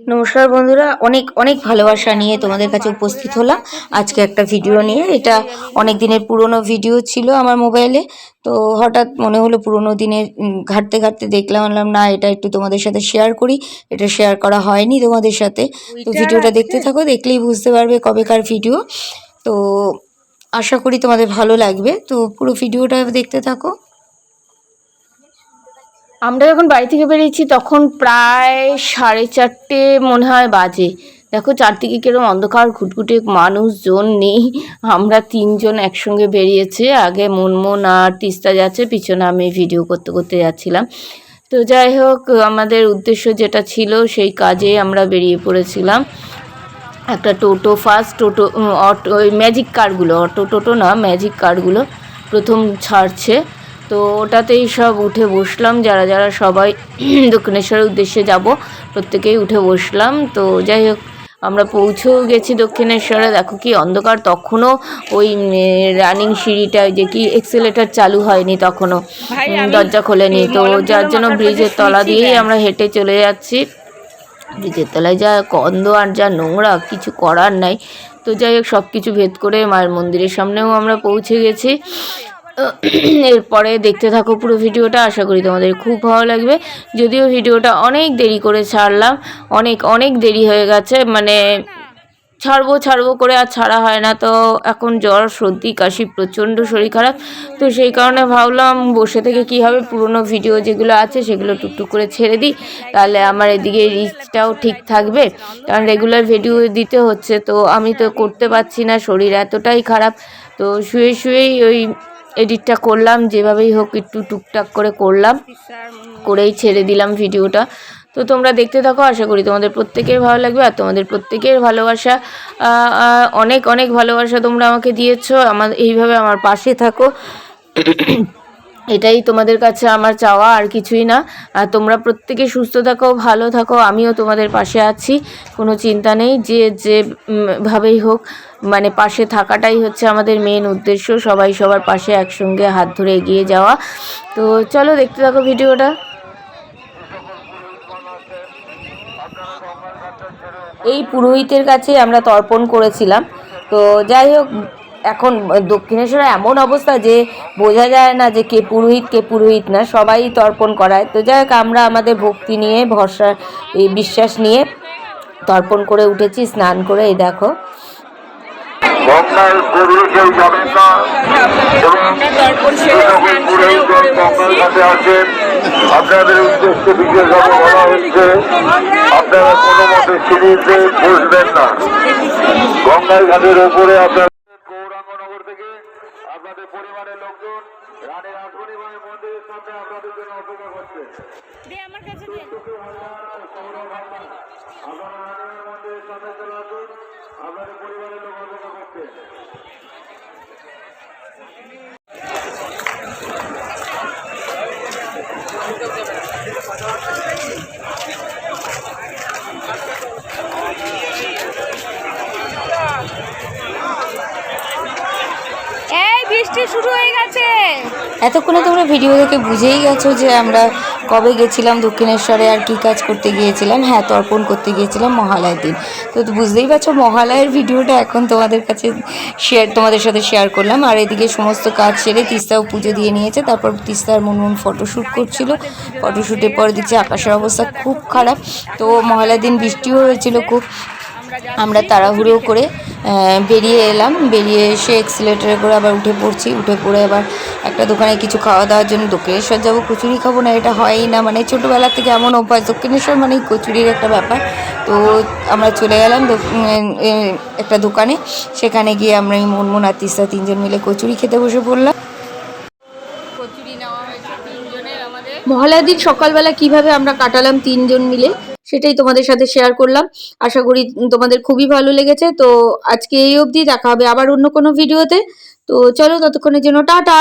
নমস্কার বন্ধুরা অনেক অনেক ভালোবাসা নিয়ে তোমাদের কাছে উপস্থিত হলাম। আজকে একটা ভিডিও নিয়ে। এটা অনেক দিনের পুরনো ভিডিও ছিল আমার মোবাইলে তো হঠাৎ মনে হলো পুরনো দিনের ঘাঁটতে ঘাঁটতে দেখলাম বললাম না এটা একটু তোমাদের সাথে শেয়ার করি। এটা শেয়ার করা হয়নি তোমাদের সাথে। তো ভিডিওটা দেখতে থাকো দেখলেই বুঝতে পারবে কবেকার ভিডিও তো আশা করি তোমাদের ভালো লাগবে। তো পুরো ভিডিওটা দেখতে থাকো। আমরা যখন বাড়ি থেকে বেরিয়েছি, তখন প্রায় সাড়ে চারটে মনে হয় বাজে। দেখো, চারদিকে কীরকম অন্ধকার, ঘুটঘুটে মানুষজন নেই। আমরা তিনজন একসঙ্গে বেরিয়েছে। আগে মনমন আর তিস্তা যাচ্ছে, পিছনে আমি ভিডিও করতে করতে যাচ্ছিলাম। তো যাই হোক, আমাদের উদ্দেশ্য যেটা ছিল, সেই কাজে আমরা বেরিয়ে পড়েছিলাম। একটা toto first, toto auto magic কারগুলো auto toto না ম্যাজিক কারগুলো প্রথম ছাড়ছে। তো ওটাতেই সব উঠে বসলাম যারা যারা সবাই দক্ষিণেশ্বরের উদ্দেশ্যে যাব প্রত্যেকেই উঠে বসলাম। তো যাই হোক আমরা পৌঁছেও গেছি দক্ষিণেশ্বরে। দেখো কি অন্ধকার তখনও ওই রানিং সিঁড়িটা যে কি এক্সেলেটার চালু হয়নি তখনও। দরজা খোলেনি। তো যার জন্য ব্রিজের তলা দিয়েই আমরা হেঁটে চলে যাচ্ছি। ব্রিজের তলায় যা কন্দ আর যা নোংরা কিছু করার নাই। তো যাই হোক সব কিছু ভেদ করে মায়ের মন্দিরের সামনেও আমরা পৌঁছে গেছি। এরপরে দেখতে থাকো পুরো ভিডিওটা, আশা করি তোমাদের খুব ভালো লাগবে। যদিও ভিডিওটা অনেক দেরি করে ছাড়লাম, অনেক অনেক দেরি হয়ে গেছে মানে ছাড়বো ছাড়বো করে আর ছাড়া হয় না। তো এখন জ্বর, সর্দি, কাশি প্রচণ্ড শরীর খারাপ। তো সেই কারণে ভাবলাম বসে থেকে কি হবে, পুরনো ভিডিও যেগুলো আছে সেগুলো টুকটুক করে ছেড়ে দিই। তাহলে আমার এদিকে রিচটাও ঠিক থাকবে। কারণ রেগুলার ভিডিও দিতে হচ্ছে, তো আমি তো করতে পারছি না, শরীর এতটাই খারাপ। তো শুয়ে শুয়েই ওই এডিটটা করলাম, যেভাবেই হোক একটু টুকটাক করে করলাম, করেই ছেড়ে দিলাম ভিডিওটা। তো তোমরা দেখতে থাকো, আশা করি তোমাদের প্রত্যেকের ভালো লাগবে আর তোমাদের প্রত্যেকের ভালোবাসা অনেক অনেক ভালোবাসা তোমরা আমাকে দিয়েছ। আমার, এইভাবে আমার পাশে থাকো। এটাই তোমাদের কাছে আমার চাওয়া, আর কিছুই না। আর তোমরা প্রত্যেকে সুস্থ থাকো, ভালো থাকো, আমিও তোমাদের পাশে আছি, কোনো চিন্তা নেই, যে যে ভাবেই হোক মানে পাশে থাকাটাই হচ্ছে আমাদের মেন উদ্দেশ্য, সবাই সবার পাশে একসঙ্গে হাত ধরে এগিয়ে যাওয়া। তো চলো দেখতে থাকো ভিডিওটা। এই পুরোহিতের কাছে আমরা তর্পণ করেছিলাম। তো যাই হোক এখন দক্ষিণেশ্বরে এমন অবস্থা যে বোঝা যায় না যে কে পুরোহিত কে পুরোহিত না, সবাই তর্পণ করায়। তো যাই হোক, আমরা আমাদের ভক্তি নিয়ে, ভরসা, এই বিশ্বাস নিয়ে তর্পণ করে উঠেছি, স্নান করে, এই দেখো। আপনাদের উদ্দেশ্যে বিশেষভাবে বলা হচ্ছে, আপনারা কোনো মতে সিঁড়িতে বসবেন না। গঙ্গার ঘাটের ওপরে আপনার আপনাদের পরিবারের লোকজন রানের রাসমণি ভাই মন্দিরের সামনে আপনাদের জন্য অপেক্ষা করছে। আপনারা রানের মন্দিরের সামনে চলে আসুন আপনাদের পরিবারের লোক অপেক্ষা করছে এই বৃষ্টি শুরু হয়ে গেছে এতক্ষণে তোমরা ভিডিও দেখে বুঝেই গেছো যে আমরা কবে গেছিলাম দক্ষিণেশ্বরে আর কি কাজ করতে গিয়েছিলাম। হ্যাঁ তর্পণ করতে গিয়েছিলাম মহালয়ের দিন। তো বুঝতেই পারছ, মহালয়ের ভিডিওটা এখন তোমাদের কাছে শেয়ার তোমাদের সাথে শেয়ার করলাম। আর এদিকে সমস্ত কাজ সেরে তিস্তাও পুজো দিয়ে নিয়েছে। তারপর তিস্তার মুনমুন ফটোশ্যুট করছিল। ফটোশ্যুটের পর দিচ্ছে, আকাশের অবস্থা খুব খারাপ। তো মহালয়ার দিন বৃষ্টিও হয়েছিল খুব। আমরা তাড়াহুড়ো করে বেরিয়ে এলাম। বেরিয়ে এসে এক্সিলেটারে করে আবার উঠে পড়ছি। উঠে পড়ে আবার একটা দোকানে কিছু খাওয়া দাওয়ার জন্য দক্ষিণেশ্বর যাব। কচুরি খাব না এটা হয়ই না। মানে ছোটোবেলা থেকে এমন অভ্যাস দক্ষিণেশ্বর মানেই কচুরির একটা ব্যাপার। তো আমরা চলে গেলাম একটা দোকানে। সেখানে গিয়ে আমরা এই মনমন আর তিস্তা তিনজন মিলে কচুরি খেতে বসে পড়লাম। মহালয়ার দিন সকালবেলা কীভাবে আমরা কাটালাম তিনজন মিলে? সেটাই তোমাদের সাথে শেয়ার করলাম। আশা করি তোমাদের খুবই ভালো লেগেছে। তো আজকে এই অবধি দেখা হবে আবার অন্য কোনো ভিডিওতে তো চলো ততক্ষণের জন্য টাটা!